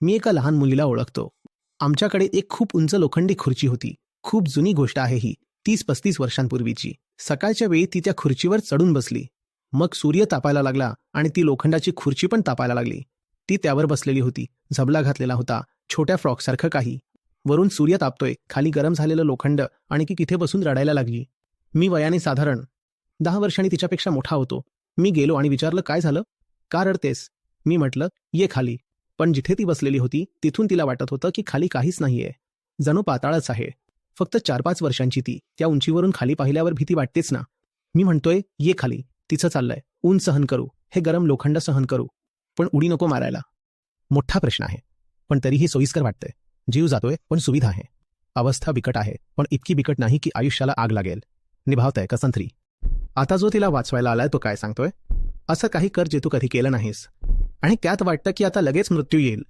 मी एका लहान मुलीला ओळखतो. आमच्याकडे एक खूप उंच लोखंडी खुर्ची होती. खूप जुनी गोष्ट आहे ही. तीस पस्तीस वर्षांपूर्वीची. सकाळच्या वेळी ती त्या खुर्चीवर चढून बसली. मग सूर्य तापायला लागला आणि ती लोखंडाची खुर्ची पण तापायला लागली. ती त्यावर बसलेली होती. झबला घातलेला होता. छोट्या फ्रॉकसारखं काही. वरून सूर्य तापतोय. खाली गरम झालेलं लोखंड आणि की तिथे बसून रडायला लागली. मी वयाने साधारण दहा वर्षांनी तिच्यापेक्षा मोठा होतो. मी गेलो आणि विचारलं काय झालं? का रडतेस? मी म्हटलं ये खाली. पण जिथे ती बसलेली होती तिथून तिला वाटत होतं की खाली काहीच नाहीये. जणू पाताळच आहे. फक्त चार पाच वर्षांची ती. त्या उंचीवरून खाली पाहिल्यावर भीती वाटतेच ना. मी म्हणतोय ये खाली. तिचं चाललंय. ऊन सहन करू. हे गरम लोखंड सहन करू. पण उडी नको मारायला. मोठा प्रश्न आहे. पण तरीही सोयीस्कर वाटतंय. जीव जातोय पण सुविधा आहे. अवस्था बिकट आहे पण इतकी बिकट नाही की आयुष्याला आग लागेल. निभावतंय कसंथरी आता जो तिला वाचवायला आलाय तो काय सांगतोय? असं काही कर जे तू कधी केलं नाहीस. आणि त्यात वाटतं की आता लगेच मृत्यू येईल.